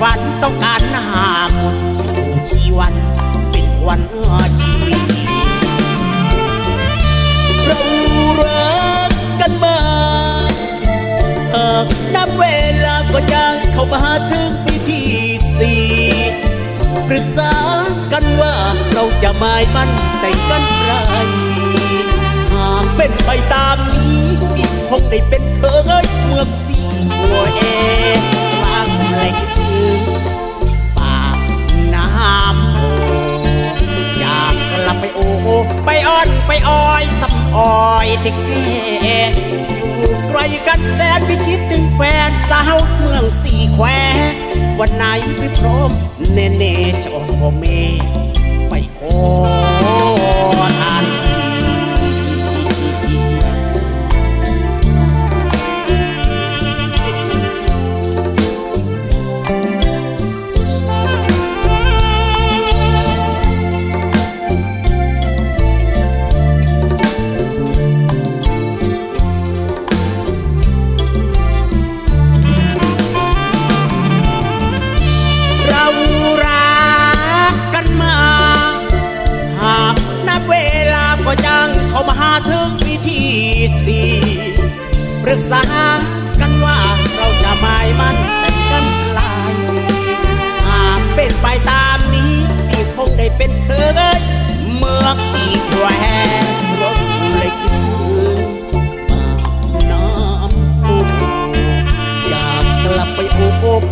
ฝันต้องการหาคุณชีวันเป็นวันชีวิตเรารักกันมาหากนับเวลาก็ยังเข้ามาถึงปีที่สี่ปรึกษากันว่าเราจะหมายมันแต่งกันปลายปีหากเป็นไปตามนี้ปีคงได้เป็นเคยเมืองสีหัวเอวางเล็ก ไปอ้อนไปอ้อยสำอ้อยติเกอยู่ไกลกันแสนไม่คิดถึงแฟนสาวเมืองสี่แคววันไหนไม่พร้อมเน่เน่ๆจะอ่อนพ่อแม่ไปขอ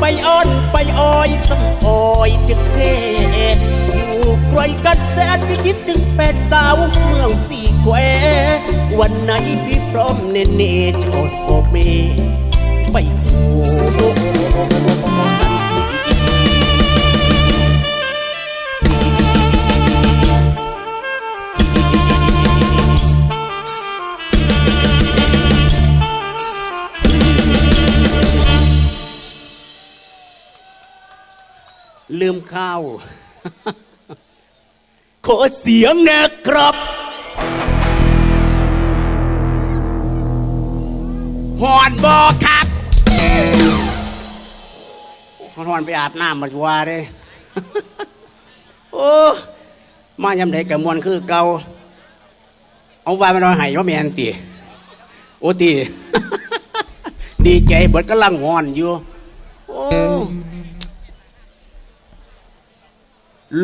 อไปอ้อนไปอ้อยสมอ้อยจึกเทอยู่กลกันแสนพี่คิดถึงแปดสาวเมืองสี่แคววันไหนพี่พร้อมเนเน่ชดโอเมไปโอ้ ลืมข้าว ขอเสียงนะครับ หอนบอครับหอนไปอาบน้ำมาชัวาเลยโอ้มายำเด็กกับมวลคือเกาเอาไว้มานอนไห้ว่าแมนตีโอตีดีใจเบิดกำลังหอนอยู่ โอ้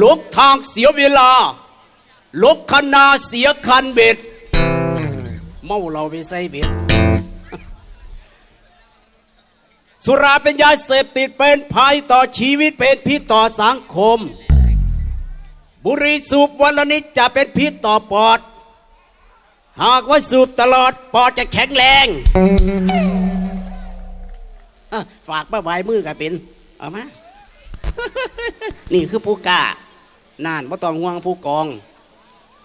ลกทางเสียเวลาลกคันนาเสียคันเบ็ด เมาเราไปใส่เบ็ด สุราเป็นยาเสพติดเป็นภัยต่อชีวิตเป็นพิษต่อสังคม บุรีสูบวันละนิดจะเป็นพิษต่อปอด หากว่าสูบตลอดปอดจะแข็งแรง ฝากมาใบมือกับเป็น เอามา นี่คือผู้กล้านานบ่ต้องห่วงผู้กอง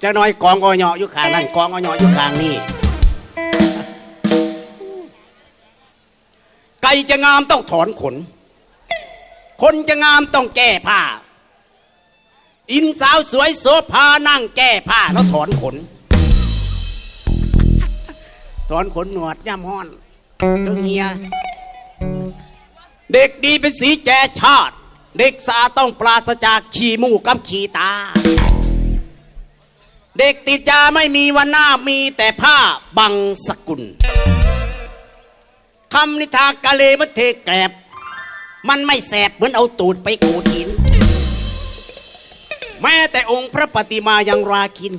จะน้อยกองออยอยู่ข้างนั่นกองออยอยู่ข้างนี่ไก่จะงามต้องถอนขน คนจะงามต้องแก้ผ้า อินสาวสวยโสภานั่งแก้ผ้าแล้วถอนขน ถอนขนหนวดย่ำห้อนเจ้าเฮีย เด็กดีเป็นสีแจชาติ เด็กสาต้องปราศจากขี้มูกกับขี้ตา เด็กติดจาไม่มีวันหน้ามีแต่ผ้าบังสกุลคำนิทากะเลมันเทแกรบมันไม่แสบเหมือนเอาตูดไปขูดหิน แม้แต่องค์พระปฏิมายังราคิน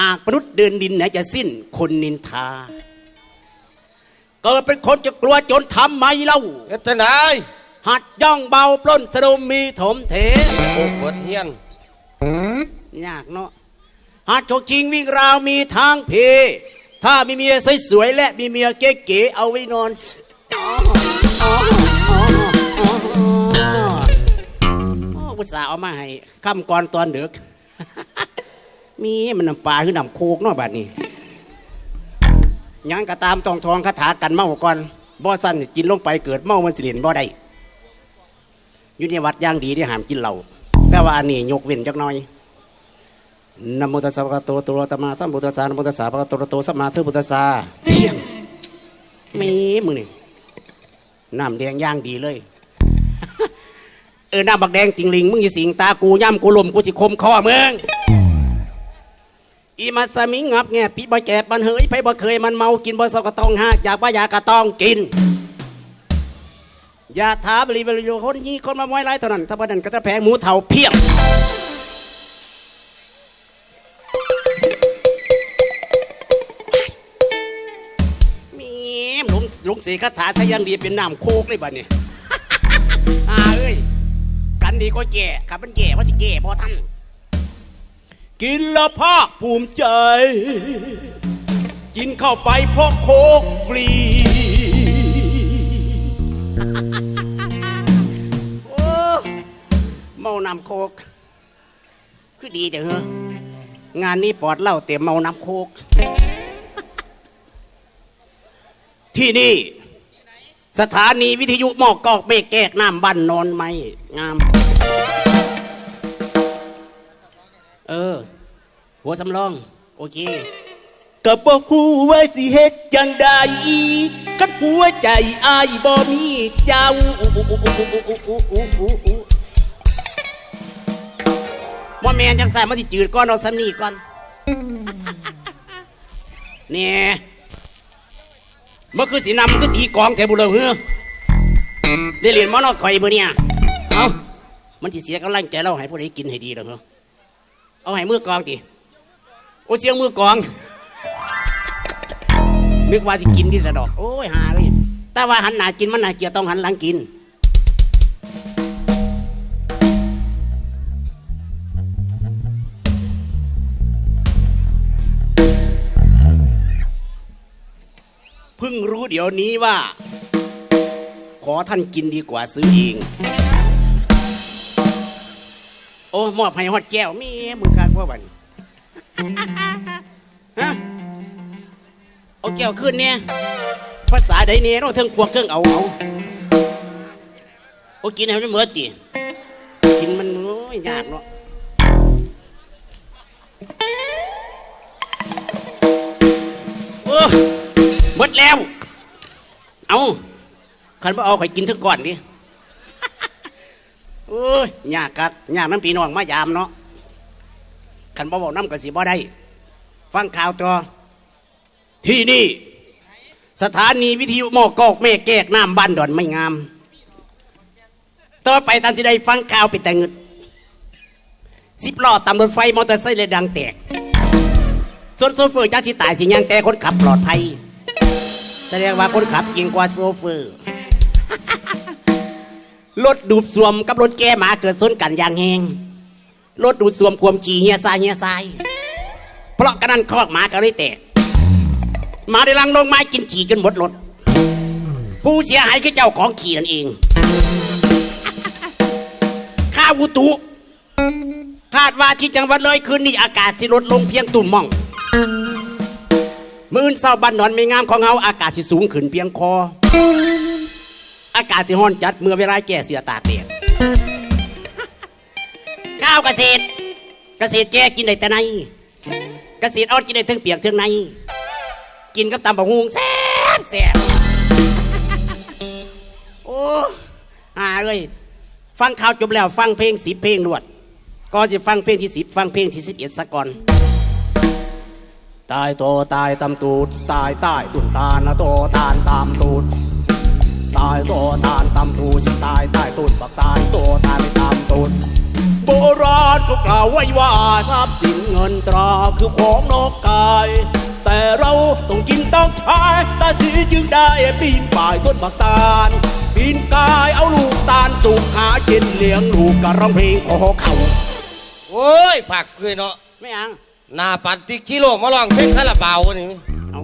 หากมนุษย์เดินดินไหนจะสิ้นคนนินทา เกิดเป็นคนจะกลัวจนทำไมเล่าเฮ็ดจังได หัดย่องเบาปล้นสะดมมีถมเถโอ้เปิดเฮียนยากเนาะหาดโชคิงวิ่งราวมีทางเพ ถ้ามีเมียสวยๆและมีเมียเก๋ๆเอาไว้นอนอ๋ออ๋ออ๋ออ๋ออ๋ออุตส่าห์เอามาให้คำก่อนตอนเดึกมีมันน้ำปลาคือน้ำโคกเนาะบัดนี้หยังกระตามตองทองคาถากันเมาก่อนบ่สั้นนี่กินลงไปเกิดเมามันสิเรียนบ่ได้ อยู่ในวัดย่างดีที่หามกินเหล้าแต่ว่าอันนี้ยกเว้นจักหน่อยนโมตัสสะภะคะวะโตอะรตสัมาสัมพุทธัสสะนโมตัสสะภะคะวะโตะโตสัมมาสัมพุทธัสสะเพียงมีมึงนี่น้ำแดงย่างดีเลยเออน้ำบักแดงติงลิงมึงอย่าสิงตากูย่ำกูลมกูสิคมคอมึงอีมาสมิงงับเนี่ยปีบ่แก่ปันเฮยไปบ่เคยมันเมากินบ่เศร้ากระตองหากอยากว่ายากระตองกิน อย่าถามบริบริโภคนนี้คนมาไว้ไรเท่านั้นถ้าบ่นั้นก็จะแพงหมูเถาเพียงมีมหลงหลงสีคาถาใช้ยังดีเป็นน้ำโคกเลยบัดนี้อาเอ้ยกันดีก็แก่ขับมันแก่ว่าสิแก่พอท่านกินแล้วภาคภูมิใจ กินเข้าไปเพราะโคกฟรี นำโคก คือดีเด้อเฮ้องานนี้ปอดเหล่าเต็มเมาน้ำโคก ที่นี่ สถานีวิทยุหมอกกอกเบกแกกน้ำบันนอนไหมงาม เออ หัวสำรอง โอเคก็บอกฮู้ว่าสิเฮ็ดจังใดคันหัวใจอายบ่มีเจ้าว่า แมนจังใส่มาที่จืดก่อนเอาสำนีก่อนเนี่ยเมื่อคือสีนำคือตีกลองแถวบุรีเฮือได้เรียนมอนอกข่อยมือเนี่ยเอามันที่เสียกำลังใจเราให้ผู้ใดกินให้ดีเหรอเหรอเอาให้มือกองติโอ้เสียงมือกองนึกว่าที่กินที่สะดอก โอ้ยหาเลยแต่ว่าหันหน้ากินมันหน่าเกียดต้องหันหลังกิน พิ่งรู้เดี๋ยวนี้ว่า ขอท่านกินดีกว่าซื้อเอง โอ้มอบให้ฮอดแก้วมีมึงคักว่าบันฮะเอาแก้วขึ้นเนี่ยภาษาใดเนี่ยเนาเทิงพวกเทิงเอาเอาโอ้กินให้มันเหมือตีกินมันโอ้ยยากเนาะ หมดแล้ว เอาขันบ่เอาข่อยกินทั้งก่อนดิโอ้ยยากกัดยากน้ำปีน้องมายามเนาะขันบ่บอกน้ำกระสีบ่ได้ ฟังข่าวตัว ที่นี่ สถานีวิทยุหมอกอกแม่แกกน้ำบ้านดอนไม่งาม ต่อไปตามที่ได้ฟังข่าวไปแต่งเงินสิบล้อตำรถไฟมอเตอร์ไซค์เลยดังแตกส่วนโซเฟอร์จ้าสิตายสิยังแต่คนขับปลอดภัย แสดงว่าคนขับก่งกว่าโซเฟอร์ รถดูดสวมกับรถแก้หมาเกิดส้นกันอย่างแหงรถดูดสวมความขี่เฮียซายเฮียซาย เพราะกระนั้นคอกหมาก็เลยแตกหมาได้ลังลงไม้กินขี่จนหมดรถ ผู้เสียหายคือเจ้าของขี่นั่นเอง ข้าวุตุคาดว่าที่จังหวัดเลยคืนนี้อากาศสิลดลงเพียงตุ่มม่อง มื่นเศร้าบันดอนไม่งามของเฮาอากาศที่สูงขึ้นเพียงคอ อากาศที่ร้อนจัดเมื่อเวลาแก่เสียตากแดดข้าวเกษตรเกษตรแก่กินได้แต่ในเกษตรออนกินได้ทั้งเปียกทั้งใน กินกับตำบักฮุงแซ่บแซ่บโอ้หาเลยฟังข่าวจบแล้วฟังเพลงสิบเพลงรวดก็จะฟังเพลงที่สิบฟังเพลงที่สิบเอ็ดสักก่อน ตายโตตายตำตูดตายใต้ตุนตาลนะโตตาลตามตูดตายโตตาลตำตูดตายใต้ตุนปักตาลโตตาลตามตูดโบราณก็กล่าวไว้ว่าทรัพย์สินเงินตราคือของนอกกาย แต่เราต้องกินต้องใช้ตาสีจึงได้ปีนป่ายต้นปักตาลปีนกายเอาลูกตาลสูงหากินเลี้ยงลูกกะร้องเพลงขอเขาโอ้ยผักเลยเนาะไม่เอา หน้าปัดติกิโลมาลองเพลงคาราบาวนี่เอา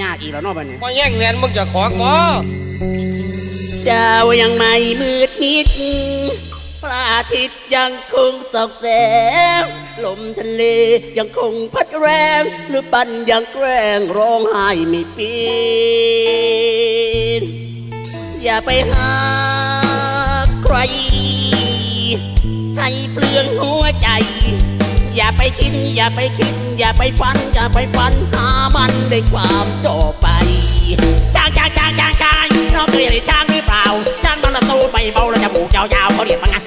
ยากอีกแล้วเนาะบัดนี้มาแย่งเรียนมึงจะของบ่ดาวยังไม่มืดมิดพระอาทิตย์ยังคงส่องแสงลมทะเลยังคงพัดแรง หรือปันยังแกล้งร้องไห้ไม่ปีนอย่าไปหาใครให้เปลืองหัวใจ อย่าไปคิด อย่าไปคิด อย่าไปฝัน อย่าไปฝันหามันในความต่อไปจ้างจ้างจ้างจ้างจ้างน้องเคยเห็นช้างหรือเปล่าช้างมันละตูดไม่เบาแล้วจมูกยาวๆเขาเรียกมันงัน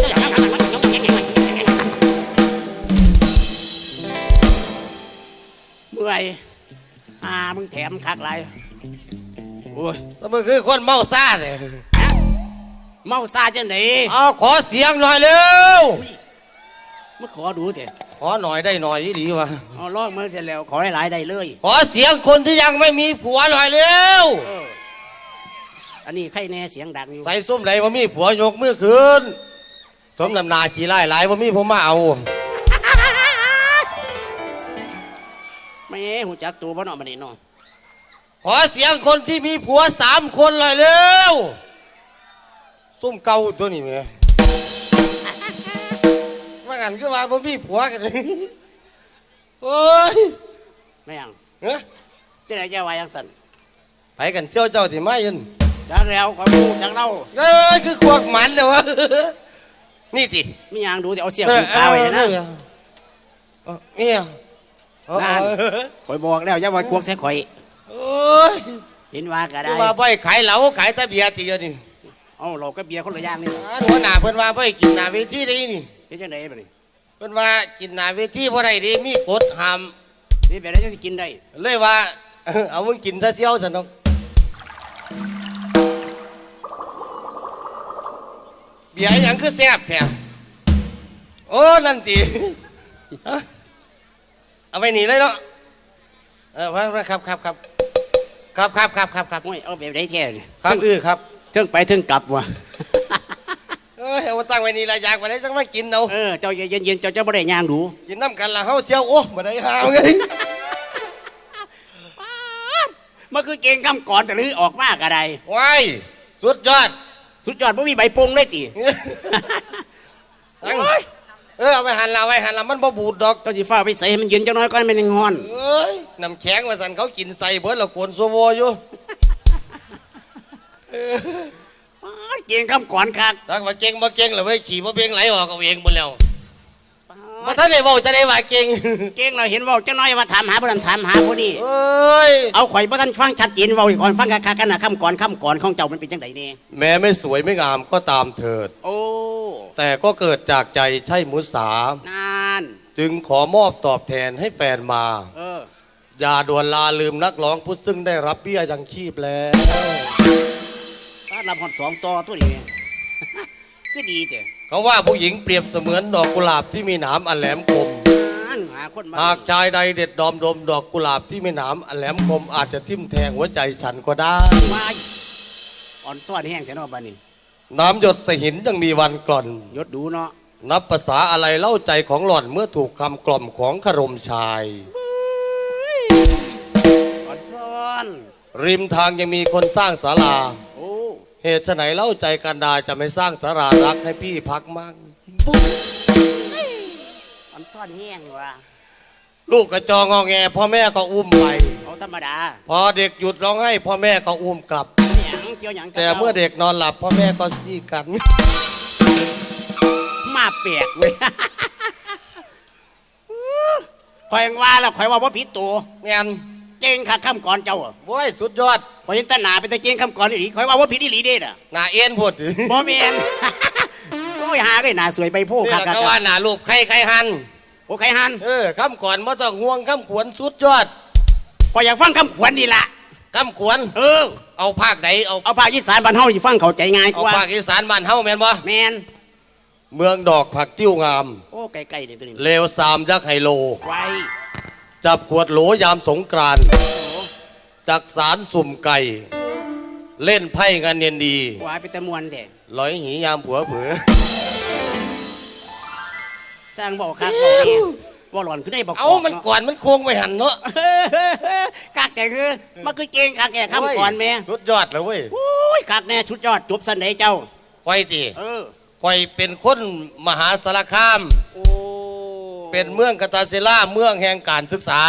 เมื่อยอ่ามึงแถมคักไรโอ้ยสมมติคือคนเมาซ่าเลยเมาซาจังไหนเอาขอเสียงหน่อยเร็ว มาขอดูเถอะขอหน่อยได้หน่อยยี่ดีวะเอาลอกมือเสร็จแล้ว ขอให้หลายได้เลย ขอเสียงคนที่ยังไม่มีผัวหน่อยเร็วเออ อันนี้ใครแน่เสียงดังอยู่ ใส่ซุ้มไหนว่ามีผัวยกมือขึ้นสมนำหนากี่ไล่หลายว่ามีผมมาเอาไม่หูจักตัวบ่เนาะมันนี่เนาะขอเสียงคนที่มีผัวสามคนหน่อยเร็วซุ่มเก่าตัวนี้เมียว่า กันคือว่าผมมีผัวกันโอ้ยไม่ยังเอ้ยจะไหนจะวายังสันไปกันเชี่ยวเจ้าที่ไม่ยินจักแล้วขอพูดจักเล่าเอ้ยคือขวกหมันเลยวะนี่ติไม่ยังดูแต่เอาเสียงผูกกาไว้นะเออเนี่ยเออนั่นคอยบอกแล้วอย่าว่าควงใส่ข่อยโอ้ยเห็นว่าก็ได้คือว่าไปขายเหล้าขายแตะเบียร์ทีเดียวนี่เอาเราก็เบียร์คนละอย่างนี่อ่าหัวหน้าเพิ่นว่าไปกินหน้าเวทีได้นี่เฮ็ดจังไดบัดนี้เพิ่นว่ากินหน้าเวทีบ่ได้เดิมีกฎห้ามนี่แบบได้จะกินได้เลยว่า เอามึงกินซะเสียวซะน้องเบียร์หยังคือแซ่บแท้โอ้นั่นติฮะเอาไปหนีเลยเนาะเออว่าว่าครับครับครับครับครับครับครับครับโอ้ยเอาแบบได้แท้นี่ครับเออครับเทิงไปเทิงกลับว่ะเอ้ยเอามาตั้งไว้นี่ละอยากไปได้จังมากินเอาเออเจ้าเย็นๆเจ้าเจ้าบ่ได้ย่างดูกินน้ำกันละเฮาเชียวโอ้บ่ได้หาวไงมันคือเก่งคำก่อนแต่ลือออกมากอะไรว้ายสุดยอด สุดยอดบ่มีใบโปงเลยติตั้งโอ้ยเออเอาไปหั่นละเอาไปหั่นละมันบ่บูดดอกเจ้าสิฟ้าไปใส่ให้มันเย็นจังน้อยก่อนมันยังฮ้อนเอ้ยน้ำแข็งว่าสันเขากินใส่เบิดแล้วโกนโซโวอยู่ป๊าด เก่งคำก่อนคักถ้าว่าเก่งบ่เก่งแล้วเว้ยขี่บ่เบ่งไหลออกเอาเองหมดแล้วบ่ทันได้เว้าจะได้ว่าเก่งเก่งเราเห็นเว่าจังน้อยว่าถามหาบ่ทันถามหาผู้นี้เอ้ยเอาข่อยบ่ทันฟังชัดเจนเว้าอีกก่อนฟังคักๆกันนะคำก่อนคำก่อนของเจ้ามันเป็นจังไดนี่แม้ไม่สวยไม่งามก็ตามเถิด โอ้แต่ก็เกิดจากใจใช่มุสานานจึงขอมอบตอบแทนให้แฟนมาเอออย่าด่วนลาลืมนักร้องผู้ซึ่งได้รับเบี้ยยังชีพแล้ว ป้าดลำหอดสองต่อตัวนี้คือดีแต่เขาว่าผู้หญิงเปรียบเสมือนดอกกุหลาบที่มีหนามอันแหลมคมนานหาคนมาหากชายใดเด็ดดอมดม ดอกกุหลาบที่มีหนามอันแหลมคมอาจจะทิ่มแทงหัวใจฉันก็ได้มาอ่อนซ้อนแห้งแต่นอกบ้านนี้น้ำหยดใส่หินยังมีวันกล่อนยศดูเนาะนับภาษาอะไรเล่าใจของหล่อนเมื่อถูกคำกล่อมของขรมชายอ่อนซ้อนริมทางยังมีคนสร้างศาลาโอ้ เหตุไฉนเล่าใจกันดาจะไม่สร้างศาลารักให้พี่พักมั่งอ่อนซ้อนแห้งว่ะลูกกระจองงอแงพ่อแม่ก็อุ้มไปเอาธรรมดา พอเด็กหยุดร้องไห้พ่อแม่ก็อุ้มกลับหยังเกี่ยวหยังกับ แต่เมื่อเด็กนอนหลับพ่อแม่ก็ขี้กัน มาเปียกเว้ยข่อยยังว่าแล้วข่อยว่าว่าผิดตัวงาน เก่งคักคำก่อนเจ้าอะโว้ยสุดยอดข่อยยังตาหนาเป็นตะเก่งคำก่อนอีหลีข่อยว่าว่าผิดอีหลีเด้น่ะหน้าเอ็นพูดบ่แม่นโอ้ยหาเลยหน้าสวยใบโพนี่คักแหละก็ว่าหน้าลูกใครใครหันโอ้ใครหันเออคำขวัญมาต้องห่วงคำขวัญสุดยอดข่อยอยากฟังคำขวัญนี่ล่ะคำขวัญเออ เอาภาคไหนเอาเอาภาคอีสานบ้านเฮาสิฟังเข้าใจง่ายกเอาว่าภาคอีสานบ้านเฮาแม่นบ่แม่นเมืองดอกผักติ้วงาม โอ้ไกลๆนี่ตัวนี้เลวสามยักษ์ไฮโลไว จับขวดโหลยามสงกรานต์โอ้จักสารสุ่มไก่ เล่นไพ่กันเนียนดีวายไปแต่มวนแท้ลอยหียามผัวเผือ สร้างบอกคักบอกนี่ว่าหล่อนขึ้นได้บอกเอามันก่อนมันโค้งไปหันเนาะกากแต่คือมันคือเก่งกากแก่คำก่อนแม่สุดยอดเลยเว้ยโอ้ยกากแน่ชุดยอดจบสันไหนเจ้าคอยตีเออคอยเป็นคนมหาสารคาม โอ้ เป็นเมืองกาตาเซล่าเมืองแห่งการศึกษา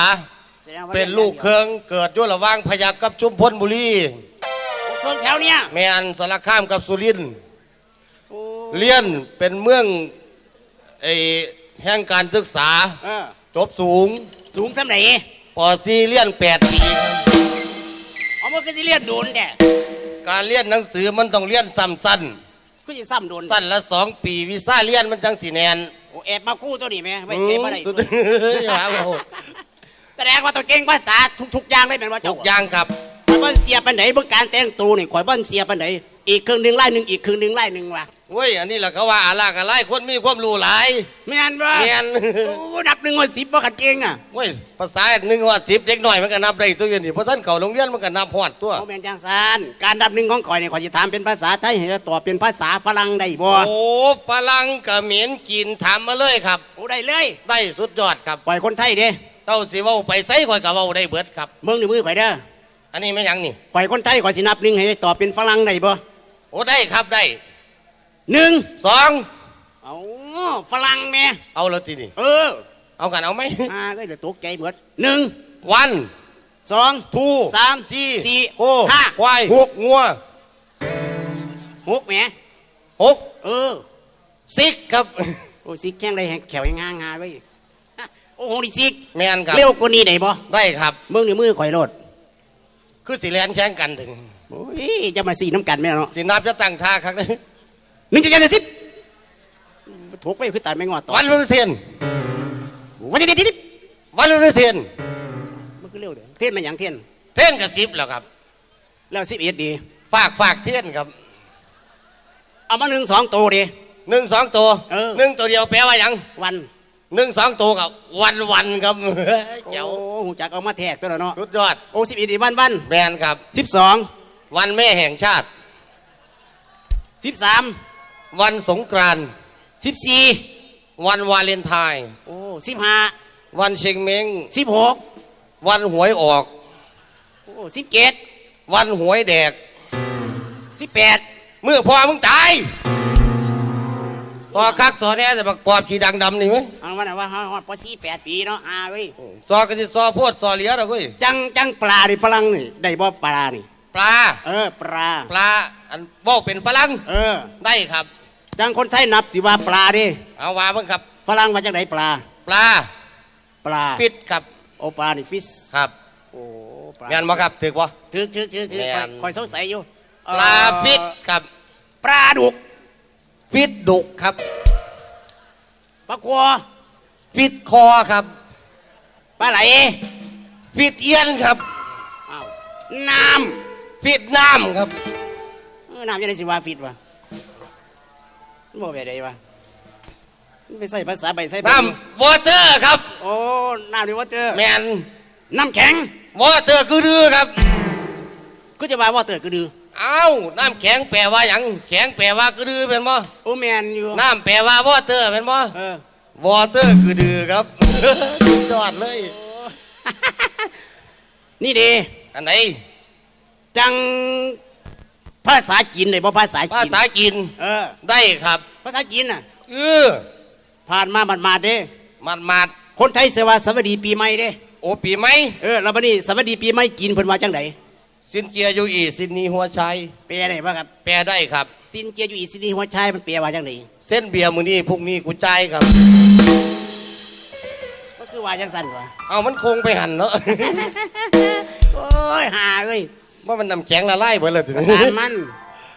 แสดงว่าเป็นลูกเครื่องเกิดอยุ่ระหว่างพยัคฆ์กับชุมพลบุรีเครื่องแถวเนี้ยแมนสารคามกับสุรินทร์โอ้เลียนเป็นเมืองไอแห่งการศึกษา เออจบสูงสูงสันไหนปอซีเลียนแปดปีครับเอามันก็จะเลียนโดนแกการเลียนหนังสือมันต้องเลียนซ้ำสั้นก็จะซ้ำโดนสั้นละสองปีวีซ่าเลียนมันจังสีแนนโอ้ แอบมากู้ตัวนี้ไหมไว้ใจบ่ได้สุดอย่าเอาแสดงว่าตัวเก่งภาษาทุกๆอย่างเลยเป็นว่าทุเจ้ากอย่างครับข่อยบ้านเสียปันไหนเบิ่งการแต่งตัวนี่ข่อยบ้านเสียปันไหนอีกครึ่งหนึ่งไล่หนึ่งอีกครึ่งหนึ่งไล่หนึ่งว่ะ เว้ยอันนี้แหละเขาว่าอาลากอะไรคนมีความรู้หลายแม่นบ่แม่นโอ้นับหนึ่งวันสิบว่าขัดเก่งอะเว้ยภาษาหนึ่งว่าสิบเด็กหน่อยมันก็นับได้ตัวเดียวนี่เพราะท่านเขาโรงเรียนมันก็นับหอดตัวเอาแม่นจังซานการนับหนึ่งของข่อยนี่ข่อยจะถามเป็นภาษาไทยให้ตอบเป็นภาษาฝรั่งได้บ่โอ้ฝรั่งกับเหม็นกินถามมาเลยครับโอ้ได้เลยได้สุดยอดครับปล่อยคนไทยเด้เต้าสิเว้าไปใส่ข่อยกับเว้าได้เบิดครับเบิ่งในมือข่อยเด้ออันนี้ไม่หยังนี่ข่อยคนไทยข่อยสินับหนึ่งให้ตอบเป็นฝรั่งได้บ่โอ้ได้ครับได้ หนึ่งสองเอาฝรั่งแม่เอาแล้วทีนี่เออ เอากันเอาไหมอ่าก็เดี๋ยวตกใจหมดหนึ่งวันสองทูสามที่สี่โคห้าควายหกงัวหกแหม่หกเออสิกครับโอ้ซิกแข้งได้แหงแขวยังงางาไว้ยโอ้โหดิซิกแมนครับเร็วกว่านี้ได้บ่ได้ครับเมืองในมือข่อยโลดคือสิแลนแข่งกันถึงโอ้ยจะมาสีน้ำกันแม่เนาะสินับจะตั้งท่าครับ หนึ่งจะจะสิบถูกไปคือตายไม่งอต่อวันรุ่นเทียนวันจะจะสิบวันรุ่นเทียนมันคือเร็วเด้อเทียนมันหยังเทียนเทียนกับสิบแล้วครับ แล้วสิบเอ็ดดี ฝากฝากเทียนครับ เอามาหนึ่งสองตัวดีหนึ่งสองตัวเออหนึ่งตัวเดียวแปลว่าหยังวันหนึ่งสองตัวกับวันวันครับโอ้เจ้าหูจักเอามาแทกตัวละเนาะสุดยอดโอ้สิบเอ็ดดีวันวันแมนครับสิบสองวันแม่แห่งชาติสิบสาม วันสงกรานต์สิบสี่วันวาเลนไทน์โอ้สิบห้าวันเชงเม้งสิบหกวันหวยออก โอ้สิบเจ็ดวันหวยแดกสิบแปดเมื่อพอมึงตายซอคักซอแน่แต่บักปอบขีดังดำนี่ไหมอันวันนั้นว่าฮอดพอสี่แปดปีเนาะอ่าเว้ยซอกันที่ซอโพดซอเหลียหรอกเว้ยจังจังปลาดิฝรั่งนี่ได้บ่ปลานี่ปลา เออปลา ปลา อันเว่าเป็นฝรั่งเออ ได้ครับ จังคนไทยนับสิว่าปลาดิเอาว่าเบิ่งครับฝรั่งว่าจังไดปลา ปลา ปลาฟิตครับโอปลานี่ฟิสครับโอ้ปลางานบ่ครับถือบ่ถือถือถือถือแม่นคอยสงสัยอยู่ปลาฟิตครับ ปลาดุก ฟิตดุกครับปลากัวฟิตคอครับปลาไหลฟิตเอียนครับอ้าวน้ฟิตน้ำครับำเออน้ำจะได้สิว่าฟิตวะ มันบ่แบบใดวะมันไปใส่ภาษาใบใส่ใบน้ำวอเตอร์ครับ โอ้น้ำนี่ว่าเตอร์แมนน้ำแข็งวอเตอร์คือดื้อครับ ก็จะว่าว่าเตอร์ก็ดือเอ้าน้ำแข็งแปลว่าหยังแข็งแปลว่าคือดื้อเป็นบ่โอ้แมนอยู่น้ำแปลว่าวอเตอร์เป็นบ่เออวอเตอร์คือดื้อครับ สุดยอดเลย นี่ดีอันไหนจัง ภาษาจีนเลยบ่ภาษาภาจีนษาจีนเออ ได้ครับ ภาษาจีนน่ะ เออผ่านมาบัดมาดๆเด้ มัดมัดคนไทยเสยว่าสวัสดีปีใหม่เด้ ๆโอปีไหมเออแล้วบัดนี้สวัสดีปีใหม่จีนเพิ่นว่าจังไดสินเจียอยู่อีสินนีหัวชัยแปลได้บ่ครับแปลได้ครับ ซินเจียอยู่อีซินีหัวชายมันแปลว่าจังไดเส้นเบียร์มือนี้พรุ่งนี้กูจ่ายครับ ก็คือว่าจังซั่นวะเอามันคงไปหันเนาะ โอ้ยหาเอ้ย ว่ามันน้ำแข็งละลายเบิดเลยถึงตามมัน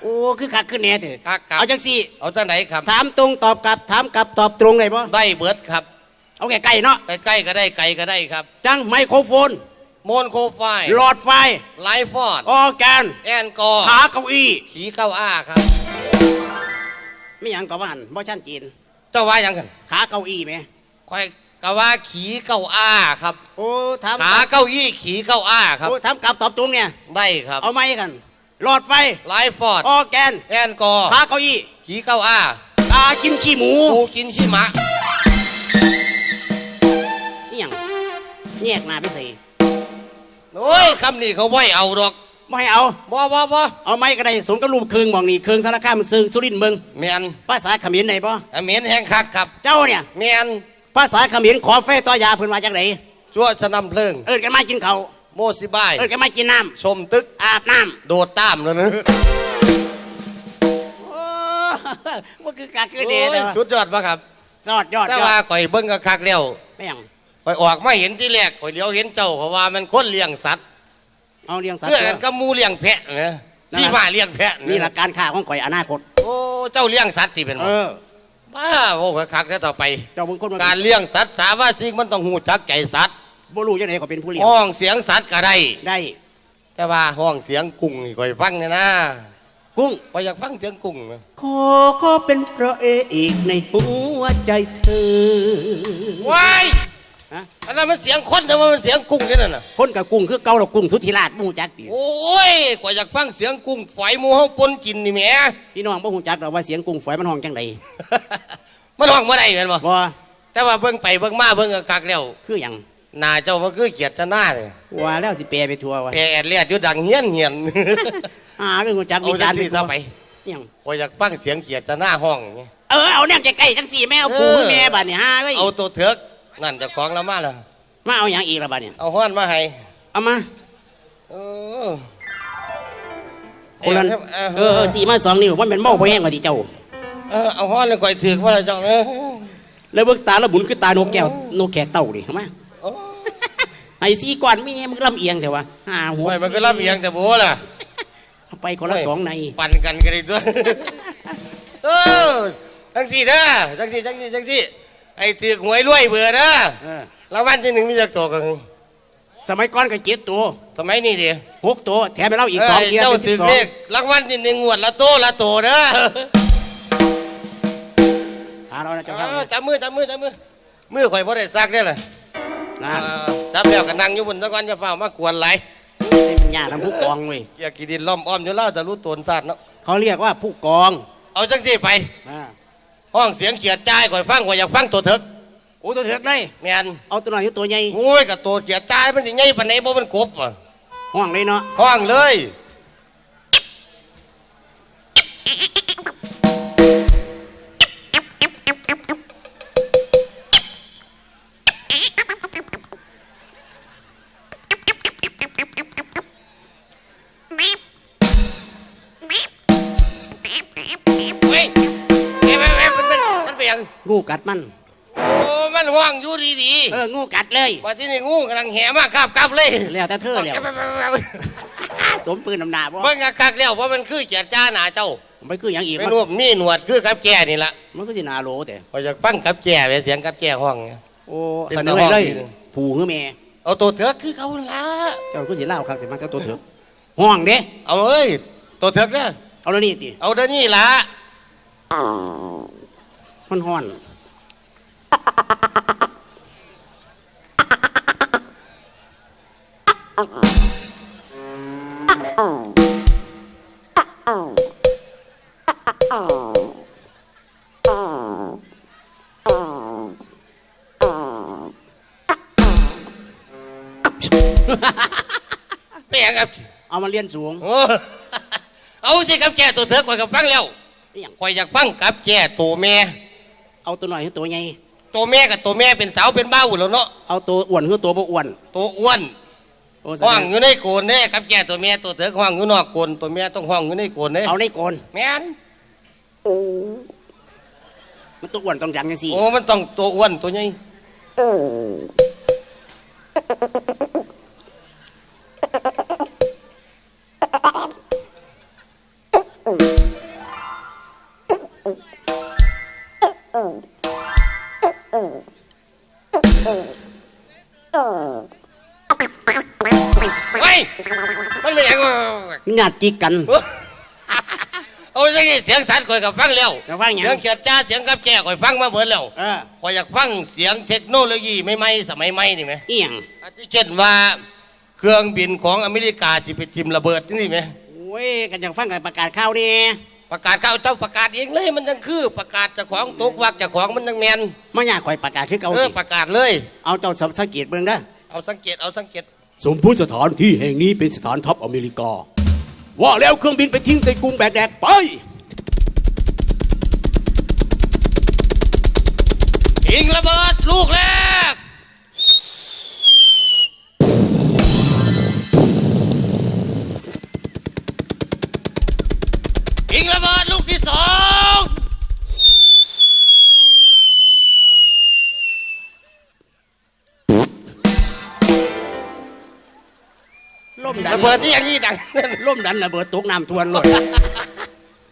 โอ้คือคักขึ้นแน่เถอะคักครับเอาจังซี่เอาจากไหนครับ ถามตรงตอบกลับถามกลับตอบตรงได้บ่ได้เบิดครับ เอาใกล้ๆเนาะใกล้ๆก็ได้ไกลก็ได้ครับ จังไมโครโฟน โมนโคไฟหลอดไฟไลฟ์ฟอร์ดออร์แกนแอนกอร์ขาเก้าอี้ขีเก้าอ้าครับ ไม่หยังก็ว่าหั่นบ่ชั้นจีนเจ้าว่าหยังกันขาเก้าอี้ไหม คอย กะว่าขีเก้าอ้าครับโอ้ถามขาเก้าอี้ขีเก้าอ้าครับโอ้ถามกลับตอบตรงเนี่ยได้ครับ เอาไหมกันหลอดไฟไลฟ์ฟอร์ดออร์แกนแอนกอร์ขาเก้าอี้ขีเก้าอ้าตากินขี้หมูกูกินชิมะนี่หยังแยกหน้าไปใส่โอ้ยคำนี้เขาไว้เอาดอกไม่ให้เอาบ่บ่บ่เอาไม้ก็ได้สมกับรูปเครืองบอกนี่เครืองสารคามมันซึ่งสุรินทร์เมืองแมนภาษาเขมรไหนบ่อเมนแห่งคักครับ เจ้าเนี่ยแมน ภาษาเขมรขอเฟต่อยาเพิ่นมาจากไหนชั่วสนำเพลิง เอิ้นกันมากินข้าวโมสิบาย เอิ้นกันมากินน้ำชมตึกอาบน้โดดตามแล้วนะำโอ้ว่าคือกาคือเดชโอ้ยสุดยอดปะครับยอดยอดแต่ยอว่าดข่อยเบิ่งก็คักแล้วไม่หยังข่อยออกมาเห็นที่แรกข่อยเลี้ยวเห็นเจ้าเพราะว่ามันคนเลี้ยงสัตว์เอาเลี้ยงสัตว์เพื่อกันกับหมูเลี้ยงแพะนะนั่นที่ล่ะมาเลี้ยงแพะนี่หลักการข่าของข่อยอนาคต โอ้เจ้าเลี้ยงสัตว์ที่เป็นเอบ่อ บ้าโอ้คักแต่ต่อไป เจ้าเบิ่งคนมันการเลี้ยงสัตว์สาว่าสิ่งมันต้องหูจักใจสัตว์บ่รู้จังไดก็เป็นผู้เลี้ยงห้องเสียงสัตว์ก็ได้ ได้ แต่ว่าห้องเสียงกุ้งนี่ข่อยฟังเนี่ยนะ กุ้งข่อยอยากฟังเสียงกุ้งนะขอขอเป็นพระเอกในหัวใจเธอว้าย ฮะ อันนั้นมันเสียงคนแต่ว่ามันเสียงกุ้งแค่นั้นน่ะ คนกับกุ้งคือเก่าหรอกกุ้งสุธิราชบ่ฮู้จักติโอ้ยข่อยอยากฟังเสียงกุ้งฝอยหมูเฮาปนกินนี่แหม พี่น้องบ่ฮู้จักดอกว่าเสียงกุ้งฝอยมันห้องจังไดมันห้องบ่ได้แม่นบ่บ่แต่ว่าเบิ่งไปเบิ่งมาเบิ่งก็คักแล้ว คือหยังหน้าเจ้ามันคือเกียรติหน้าเลยว่าแล้วสิแปลไปทั่วว่าแปรแอดเลียดอยู่ดังเฮียนเฮียนอ่าเรื่องฮู้จักเอาวิจัจารงณ์ซี่ทั่ซะวไปหยังข่อยอยากฟังเสียงเกียรติหน้าห้องนี่เออเอาแนวใกล้ๆจังสี่แม่เอาปูให้แม่บัดนี้ฮะเว้ยเอาตัวเถือก นั่นเจะของแล้วมาแล้วมาเอาหยังอีกละบัดนี้เอาห้อนมาให้เอามาเออคนละเออเออเออสี่มาสองนิ้วว่าเป็นเมาพอแห้งกว่าที่เจ้า เออเอาห้อนเลยข่อยถือว่าอะไรเจ้าเออแล้วเบิกตาแล้วบุญคือตานกแก้วนกแขกเต่าดิเห็นไหมโอ้ไอ้สี่ก่อนมีมึงลำเอียงแต่ว่าหาหัวโอ้ยมันก็รับเอียงแต่โบล่ะเอาไปคนละสองในปั่นกันกันเลยด้วยเออจังสี่เด้อจังสี่จังสี่จังสี่ ไอ้ถือหวยรวยเบื่อเด้อเออรางวัลที่หนึ่งมีจักตัวกันสมัยก่อนก็เจ็ดตัวสมัยนี้ดิหกตัวแถมไปเล่าอีกสองเอ้ยเทียเจ้าเป็นสิถืบอสองเลขรางวัลที่หนึ่งงวดละโตละโตเด้อหาเรานะเจ้าเอาครับจับมือจับมือจับมือมือข่อยบ่ได้ซักได้อเลยนะจับแล้วก็นั่งอยู่บนตะกอนจะเฝ้ามากวนไหลนี่มันยาทำผู้กองเว้ยอยากกินดินล้อมอ้อมอยู่แล้วแต่รู้ตนสัตว์เนาะเขาเรียกว่าผู้กองเอาจังสี่ไปอ่า ห้องเสียงเกียดจ้ายข่อยฟังข่อยอยากฟังตัวเถิกโอ้ตัวเถือกเลยแม่นเอาตัวหน่อยอยู่ตัวใหญ่โอ้ยกับตัวเกียดจ้ายมันสิใหญ่ปานไหนบ่มันกบอะห้องเลยเนาะห้องเลย มัน โอ้มันห้องอยู่ดีเอองูกัดเลย ๆว่าที่นี่งูกำลังแห่มากคาบกลับเลยแล้วแต่เธอแล้วสมปืนนำหนาบ่เบิ่งคักๆแล้วเพราะมันคือเกียรติจ้าหนาเจ้าไม่คืออย่างอีกไม่มันรู้มีหนวดคือกับแก่นี่ละมันก็สินาโหลแต่พอจะฟังกับแก่ไปเสียงกับแก่ห้องเนี่ย โอ้เป็นเสนตาอห้องเลยดีเลยผูคือแม่เอาตัวเถือกคือเขาละเจ้าก็สิเล่าครับแต่มันก็ตัวเถอะห้องเด้เอาเอ้ยตัวเถือกเนี่ยเอาแล้วนี่ดิเอาเดี๋ยวนี้ละมันห้อน ไม่อยากกับเอามาเรียนสูง โอ้เอาสิกับแก่ตัวเถือกไว้กับฟังแล้วนี่หยังคอยอยากฟังกับแก่ตัวแม่ เอาตัวหน่อยคือตัวใหญ่ตัวแม่กับตัวแม่เป็นสาวเป็นบ้าวแล้วเนาะ เอาตัวอ้วนคือตัวบ่อ้วนตัวอ้วนโอ้แสด ห้องงอยู่ในโกนเด้กับแก่ตัวแม่ตัวเถือกห้องอยู่นอกโกนตัวแม่ต้องห้องอยู่ในโกนเด้เอาในโกนแม่นมันตัวอ้วนต้องจังกันสิโอ้มันต้องตัวอ้วนตัวใหญ่เมันหยาดจิกกัน เอาสิเสียงสัตว์ข่อยกับฟังแล้วจะฟังหยัง เสียงเกียรติจ้าเสียงกับแก่ข่อยฟังมาเบิดแล้วเออข่อยอยากฟังเสียงเทคโนโลยีใหม่ๆสมัยใหม่นี่ไหมอีหยังอาทิเช่นว่าเครื่องบินของอเมริกาสิไปทิมระเบิดนี่ไหมโอ้ยกันจังฟังกันประกาศข่าวดิโประกาศเขาเจ้าประกาศเองเลยมันยังคือ ประกาศเจากของตกวักเจากของมันยังแมนมาอยากคอยประกาศคือเก่าเออสิประกาศเลย เอาเจ้าสังเกตเบิ่งเด้อเอาสังเกตเอาสังเกต สมพุติสถานที่แห่งนี้เป็นสถานทัพอเมริกา ว่าแล้วเครื่องบินไปทิ้งใส่กรุงแบกแดกไปยิงระเบิดลูกแล้ว ระเบิดที่อย่างนี้ดังล่มดันระเบิดตกน้ำทวนเลย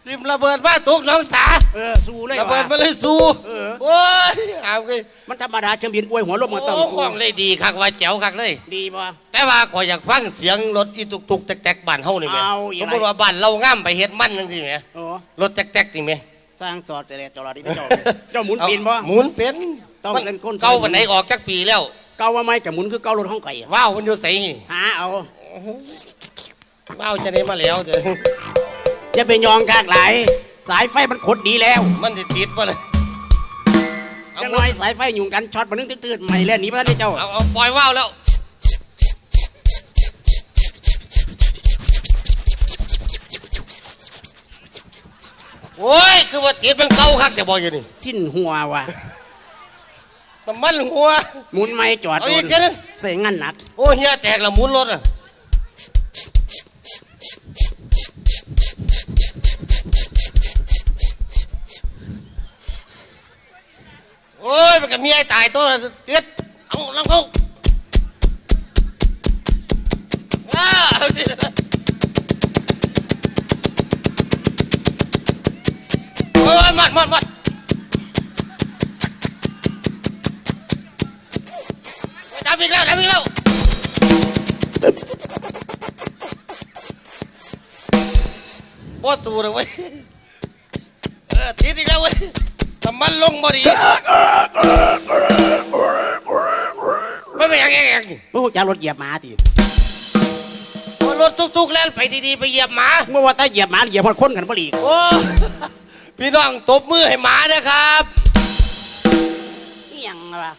ริมระเบิดว่าตกหน้องสาเออสู้เลยระเบิดว่ะมาเลยสู้เออโอ้ยเอาไปมันธรรมดาเครื่องบินอวยหัวลมมาต้องโอ้ของเลยดีคักว่าแจ๋วคักเลย ดีป่ะแต่ว่าขอยอยากฟังเสียงรถอีตุกตุกแตกๆบ้านเฮานี่แหมเอาอีสกมไรมติว่าบ้านเราง่ามไปเฮ็ดมันจังซี่แหมโอ้รถแตกๆนี่แหมสร้างสอดแต่จอดดีไม่เจ้าเจ้าหมุนปีนบ่หมุนเป็นต้องมันเล่นก้นเก่าวันไหนออกจักปีแล้วเกาว่าไม่กับหมุนคือเการถห้องไก่อะว้าวมันอยู่ไสนี่หาเอา ว้าวจะได้มาแล้วเจ้ะอย่าไปยองกากหลาย สายไฟมันขดดีแล้วมันสิติดบ่เลยเอาจังน้อยสายไฟยุ่งกันช็อตมานึงตื่นๆใหม่แล้วหนีมาได้เจ้าเอาเอาปล่อยว้าวแล้วโอ้ยคือว่าติดมันเก่าคักแต่บ่อยู่นี่สิ้นหัวว่ะน้ำมันหัวหมุนไม่จอดเอาโดอีนเจ้านึง ใส่งันหนัก โอ้เฮียแตกละหมุนรถอะ อ้ยมันก็มีไอ้ตายตัวเตี้ยเอาลองเขาอ้าเอาดิโอ้ยมัดมัดมัดดับอีกแล้วดับอีกแล้วบ่สูเลยเว้ยเออติดอีกแล้วเว้ยน้ำ มันลงบ่ดีไม่เป็นอย่างอย่างเมื่อจะรถเหยียบหมาทีว่ารถตุกๆแล้วไปดีๆไปเหยียบหมาเมื่อว่าถ้าเหยียบหมาเหยียบพอดคนกันบ่หลีกโอ้พี่น้องตบมือให้หมานะครับเอียงวะ